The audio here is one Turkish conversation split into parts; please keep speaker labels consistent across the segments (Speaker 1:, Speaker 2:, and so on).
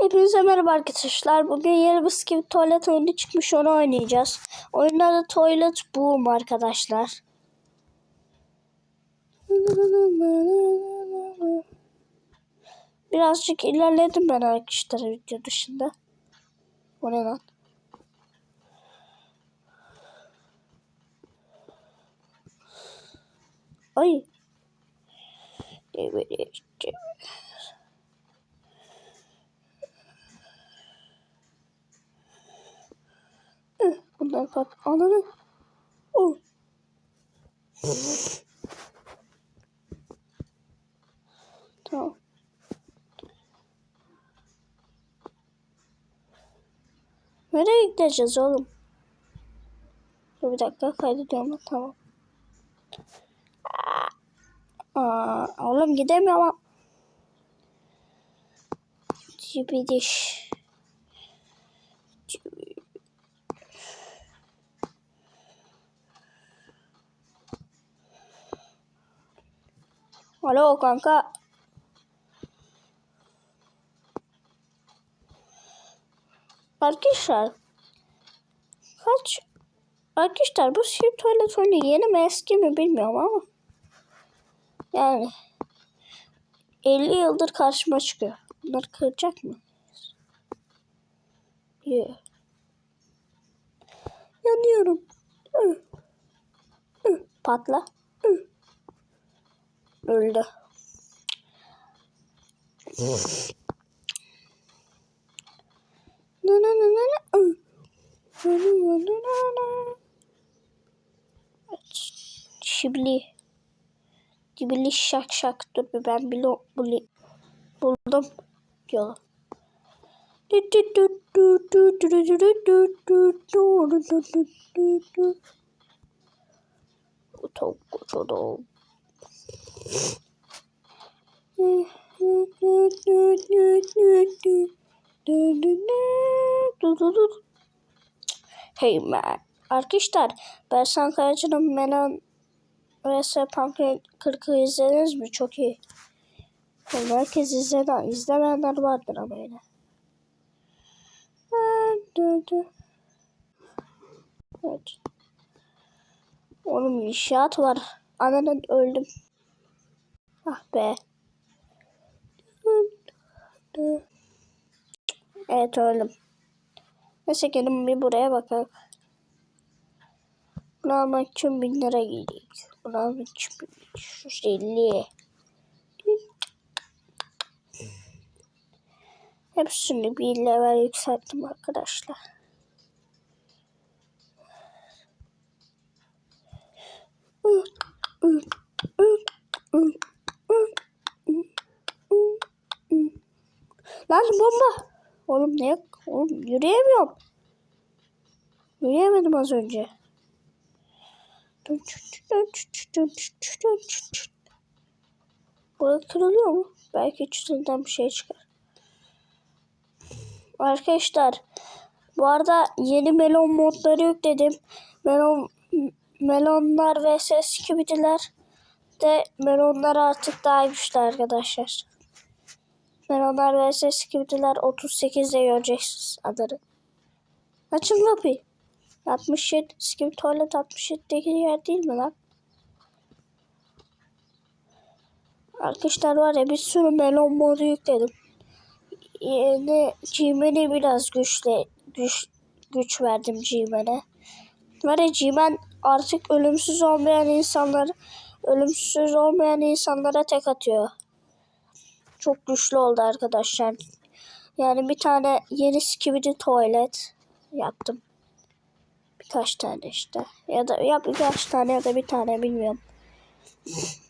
Speaker 1: Hepinize merhaba arkadaşlar. Bugün yeni bir skip tuvalet oyunu çıkmış onu oynayacağız. Oyunun adı Toilet Boom arkadaşlar. Birazcık ilerledim ben arkadaşlar video dışında. O ne lan? Ay. Bundan kat ananı. Oh. tamam. Nereye gideceğiz oğlum? Bir dakika kaydediyorum. Tamam. Aa, oğlum gidemiyorum. Cibidiş. Alo kanka. Arkadaşlar. Kaç? Arkadaşlar bu şir tuvalet oyunu yeni mi eski mi bilmiyorum ama. Yani 50 yıldır karşıma çıkıyor. Bunları kıracak mı? Yeah. Yanıyorum. Patla. Öldü. Na na na na na. Na na na na na na. Şibli. Şak şak. Dur bir ben bile buli, buldum yolu. Çok kocaman. Hey man. Arkadaşlar Bersan Kayacı'nın Menan vs Pankreat 40'ı izlediniz mi? Çok iyi. Yani herkes izledi. İzlemeyenler vardır ama yine. Evet. Oğlum inşaat var. Ananın öldüm. Ah be. Evet öldüm. Neyse gelin bir buraya bakalım. Bunu almak için bin lira giydik. Bunu almak için bin Şu elli. Hepsini bir level yükselttim arkadaşlar. Lan bomba. Oğlum ne? Oğlum yürüyemiyorum. Yürüyemedim az önce. Burada kırılıyor mu? Belki içinden bir şey çıkar. Arkadaşlar bu arada yeni melon modları yükledim. Melon melonlar vs skibidiler de melonlar artık daha güçlü arkadaşlar. Melonlar vs skibidiler 38'de göreceksiniz adını. Açın kapıyı. 67 skip tuvalet 67'deki yer değil mi lan? Arkadaşlar var ya bir sürü melon modu yükledim. Yeni Gmen'e biraz güçle güç güç verdim Gmen'e. Var ya Gmen artık ölümsüz olmayan insanlar ölümsüz olmayan insanlara tek atıyor. Çok güçlü oldu arkadaşlar. Yani bir tane yeni skibidi tuvalet yaptım. Birkaç tane işte. Ya da ya birkaç tane ya da bir tane bilmiyorum.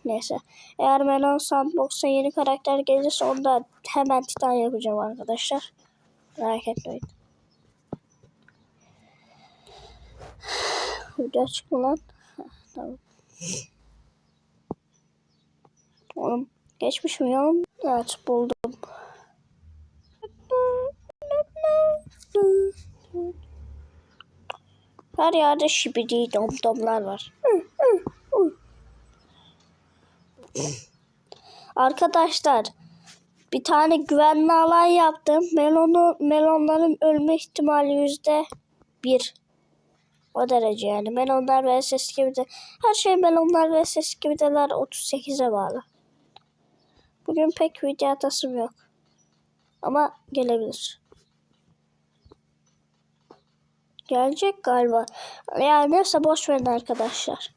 Speaker 1: Neyse. Eğer Melon Sandbox'a yeni karakter gelirse onda hemen Titan yapacağım arkadaşlar. Merak etmeyin. Video açık lan? Tamam. Oğlum geçmiş mi ya? Evet buldum. Her yerde şibidi domdomlar var. Arkadaşlar bir tane güvenli alan yaptım. Melonu, melonların ölme ihtimali yüzde bir. O derece yani. Melonlar ve SS gibi de her şey melonlar ve SS gibi deler 38'e bağlı. Bugün pek video atasım yok. Ama gelebilir. Gelecek galiba. Yani neyse boş verin arkadaşlar.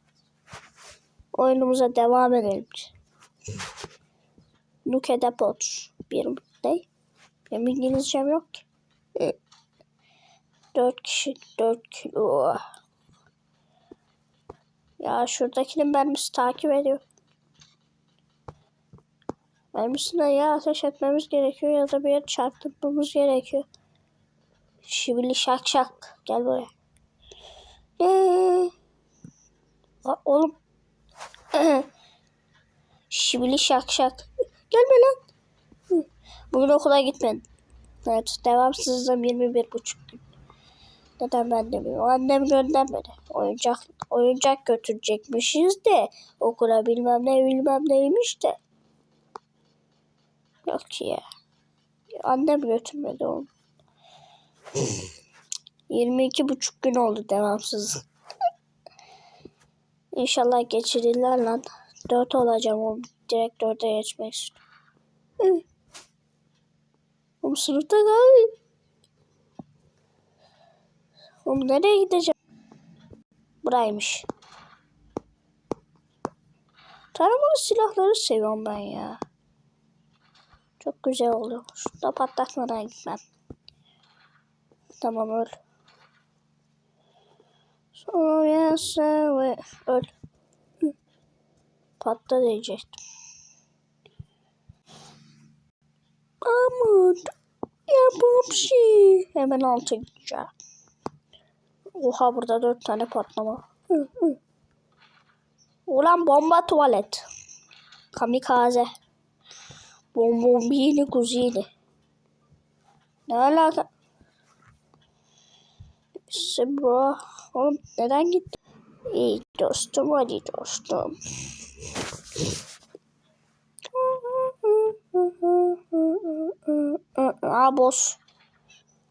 Speaker 1: Oyunumuza devam edelim. Nuke Depot. Bir ne? Benim İngilizcem yok ki. Dört kişi, dört kilo. Ya şuradakinin mermisi takip ediyor. Mermisine ya ateş etmemiz gerekiyor ya da bir yer çarptırmamız gerekiyor. Şibili şak şak. Gel buraya. Ee, oğlum. Şibili şak şak. Gelme lan. Bugün okula gitmedim. Evet devamsızlığım 21 buçuk gün. Neden ben de bilmiyorum. Annem göndermedi. Oyuncak oyuncak götürecekmişiz de okula bilmem ne bilmem neymiş de. Yok ki ya. Annem götürmedi onu. 22 buçuk gün oldu devamsız. İnşallah geçirirler lan. 4 olacağım oğlum. Direkt 4'e geçmek istiyorum. Oğlum sınıfta kal. Oğlum nereye gideceğim? Buraymış. Taramalı silahları seviyorum ben ya. Çok güzel oluyor. Şurada patlatmadan gitmem. Tamam öl. Sonra yense ve öl. Patla diyecektim. Aman. Yapım şey. Hemen altı gideceğim. Oha burada dört tane patlama. Ulan bomba tuvalet. Kamikaze. Bombombini kuzini. Ne alaka? Bro. Oğlum neden gitti? İyi dostum hadi dostum. Aa boss.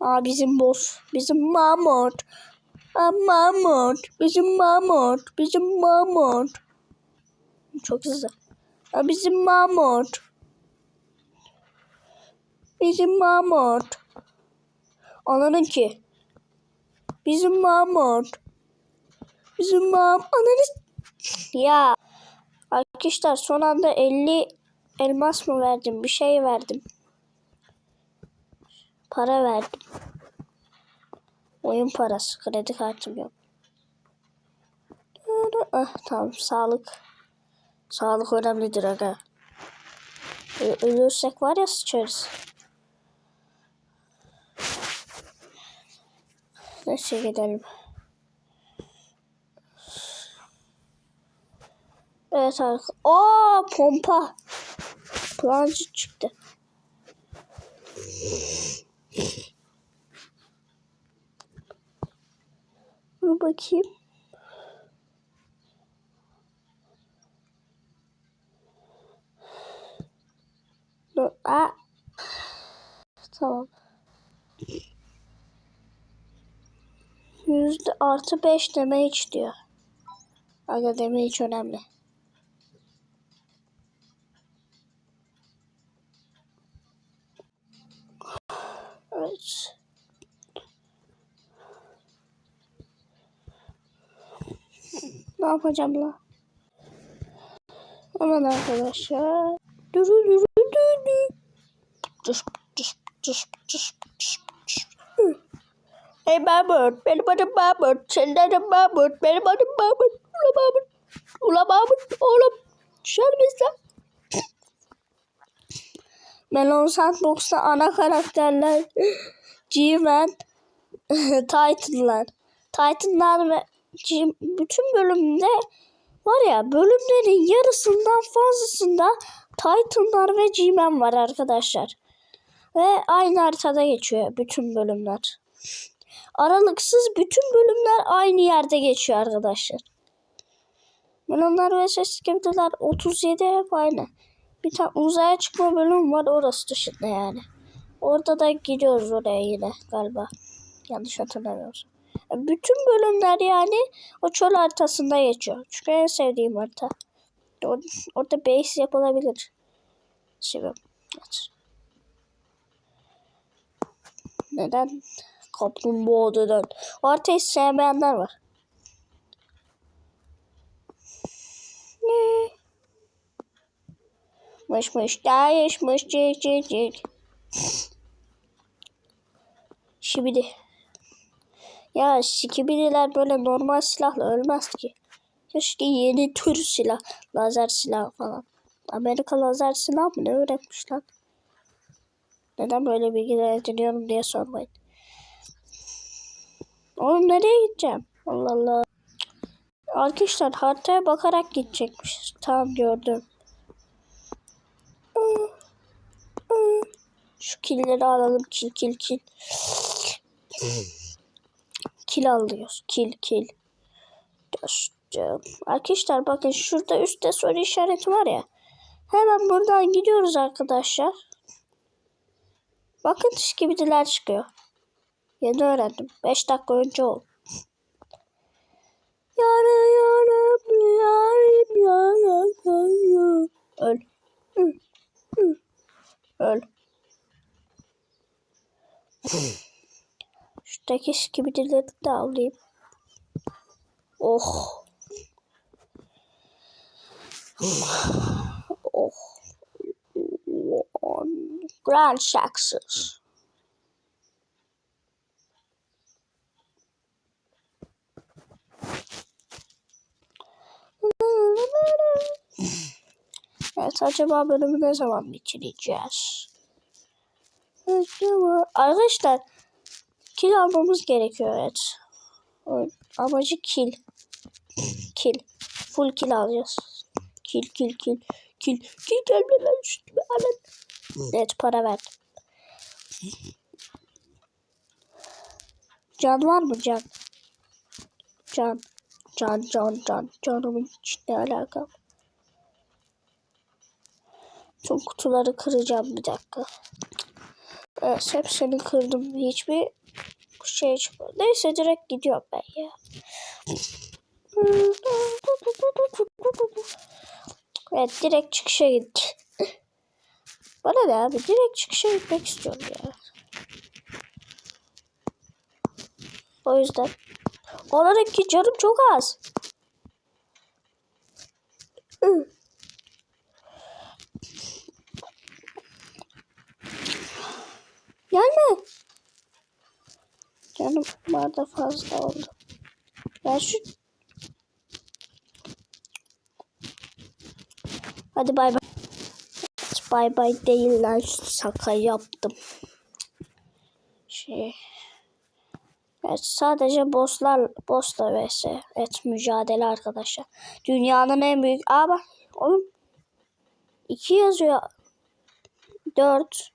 Speaker 1: Aa bizim boss. Bizim Mahmut. Aa Mahmut. Bizim Mahmut. Bizim Mahmut. Çok hızlı. Aa bizim Mahmut. Bizim Mahmut. Anladın ki. Bizim Mahmut. Bizim Mahmut. Ananı... Ya. Arkadaşlar son anda 50 elmas mı verdim? Bir şey verdim. Para verdim. Oyun parası. Kredi kartım yok. Ah, tamam. Sağlık. Sağlık önemlidir aga. Ölürsek var ya sıçarız. Neyse gidelim. Evet arkadaşlar. Aa pompa. Plancı çıktı. Dur bakayım. Aa. Tamam. Yüzde artı beş hiç diyor. Aga hiç önemli. Evet. Ne yapacağım la? Aman arkadaşlar. Dürü dürü dürü. Cış cış cış cış cış. Hey Mahmut, benim adım Mahmut. Senin adın Mahmut, benim adım Mahmut. Ula Mahmut, ula Mahmut, oğlum. Dışarı bizden. Melon Sandbox'ta ana karakterler G-Man, Titan'lar. Titan'lar ve G bütün bölümde var ya bölümlerin yarısından fazlasında Titan'lar ve G-Man var arkadaşlar. Ve aynı haritada geçiyor bütün bölümler. Aralıksız bütün bölümler aynı yerde geçiyor arkadaşlar. Melonlar ve ses gibiler 37 hep aynı. Bir tane uzaya çıkma bölümü var orası dışında yani. Orada da gidiyoruz oraya yine galiba. Yanlış hatırlamıyorsam. Yani Bütün bölümler yani o çöl haritasında geçiyor. Çünkü en sevdiğim harita. Orada, base yapılabilir. Şimdi. Neden? Kaplumbağa dönen. O haritayı sevmeyenler var. Ne? Mış mış değişmiş cik cik cik. Şimdi ya sikibililer böyle normal silahla ölmez ki. Keşke yeni tür silah. Lazer silah falan. Amerika lazer silah mı ne öğretmiş? Neden böyle bilgiler ediniyorum diye sormayın. Oğlum nereye gideceğim? Allah Allah. Arkadaşlar haritaya bakarak gidecekmiş. Tamam gördüm. Şu killeri alalım. Kil kil kil. Kil alıyoruz. Kil kil. Dostum. Arkadaşlar bakın şurada üstte soru işareti var ya. Hemen buradan gidiyoruz arkadaşlar. Bakın gibidiler çıkıyor. Yeni öğrendim. 5 dakika önce oldu. Yanıyorum, yarim, yanıyorum. Öl. Hı, hı. Öl. Şuradaki skibidileri de alayım. Oh. Oh. Grand Saxes. Evet acaba bölümü ne zaman bitireceğiz? Arkadaşlar kill almamız gerekiyor evet. Amacı kill. Kill. Full kill alacağız. Kill kill kill. Kill. Kill gelme lan üstüme alın. Evet para verdim. Can var mı can? Can. Can can can. Canımın hiç ne alakam. Tüm kutuları kıracağım bir dakika. Evet hepsini kırdım. Hiçbir şey çıkmadı. Neyse direkt gidiyorum ben ya. Evet direkt çıkışa gitti. Bana ne abi direkt çıkışa gitmek istiyorum ya. O yüzden. Olarak ki canım çok az. Gelme. Canım var da fazla oldu. Ben şu... Hadi bay bay. Bay bay değil lan şaka yaptım. Şey... Evet sadece bosslar bossla vs. Evet mücadele arkadaşlar. Dünyanın en büyük... Aa bak oğlum. 2 yazıyor. 4.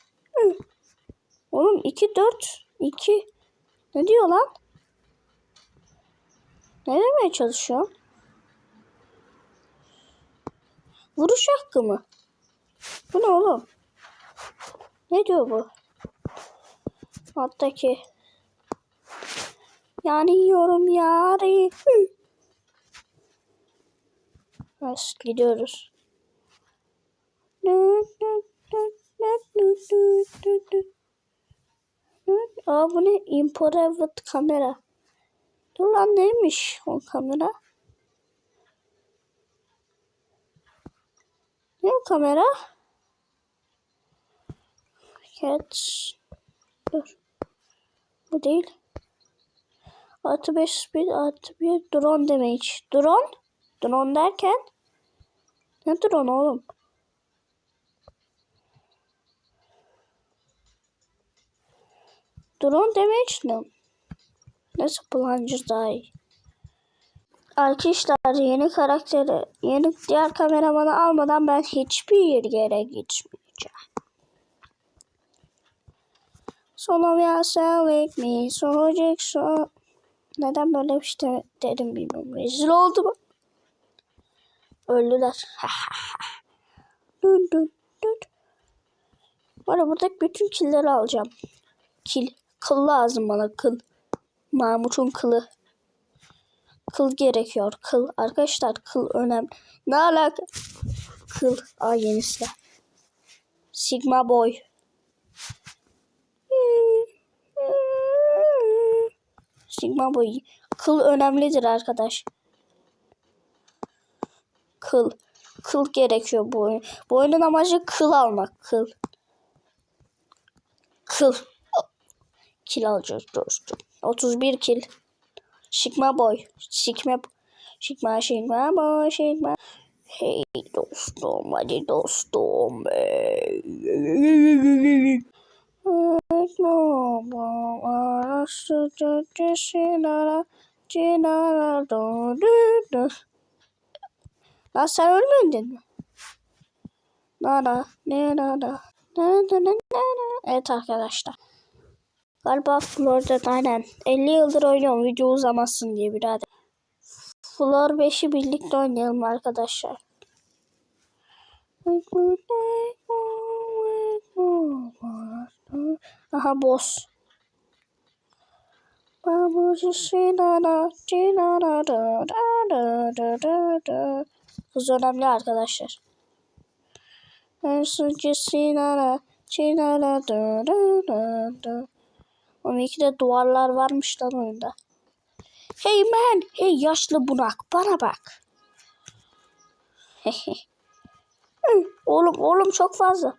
Speaker 1: Oğlum 2 4 2 Ne diyor lan? Ne demeye çalışıyor? Vuruş hakkı mı? Bu ne oğlum? Ne diyor bu? Alttaki. Yani yiyorum yari. Evet gidiyoruz. Aa bu ne? Infrared kamera. Dur lan neymiş o kamera? Ne o kamera? Evet. Dur. Bu değil. Artı 5 speed artı 1 drone damage. Drone? Drone derken? Ne drone oğlum? Drone damage ne? Nasıl plunger daha? Arkadaşlar yeni karakteri, yeni diğer kameramanı almadan ben hiçbir yere gitmeyeceğim. Solo yourself with me, so so. Neden böyle bir şey dedim bilmiyorum. Rezil oldu mu? Öldüler. dun dun Bana buradaki bütün killeri alacağım. Kil. Kıl lazım bana kıl. Mahmut'un kılı. Kıl gerekiyor. Kıl. Arkadaşlar kıl önemli. Ne alaka? Kıl. Aa yenisi. Sigma boy. Sigma boy. Kıl önemlidir arkadaş. Kıl. Kıl gerekiyor bu oyun. Bu oyunun amacı kıl almak. Kıl. Kıl. Kil alacağız dostum. 31 kil. Sigma boy. Sigma Sigma Sigma boy Sigma. Hey dostum hadi dostum. Hey. Lan sen ölmedin mi? Nara, ne nara. Evet arkadaşlar. Galiba Flor'da aynen. 50 yıldır oynuyorum video uzamasın diye birader. Flor 5'i birlikte oynayalım arkadaşlar. Aha boss. Hız önemli arkadaşlar. Onun iki de duvarlar varmış lan oyunda. Hey man, hey yaşlı bunak bana bak. oğlum oğlum çok fazla.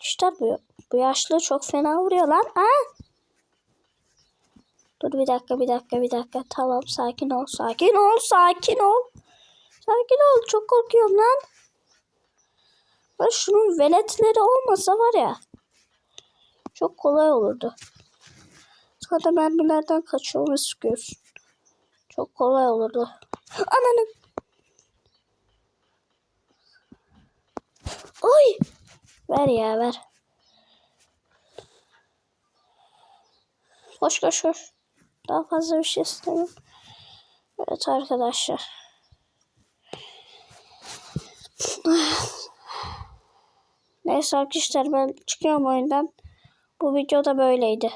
Speaker 1: İşte bu, bu yaşlı çok fena vuruyor lan. Ha? Dur bir dakika bir dakika bir dakika. Tamam sakin ol sakin ol sakin ol. Sakin ol çok korkuyorum lan. Ben şunun veletleri olmasa var ya. Çok kolay olurdu. Sonra mermilerden kaçıyor ve sıkıyorsun. Çok kolay olurdu. Ananı. Oy. Ver ya ver. Koş koş koş. Daha fazla bir şey istemiyorum. Evet arkadaşlar. Neyse arkadaşlar ben çıkıyorum oyundan. Bu videoda böyleydi.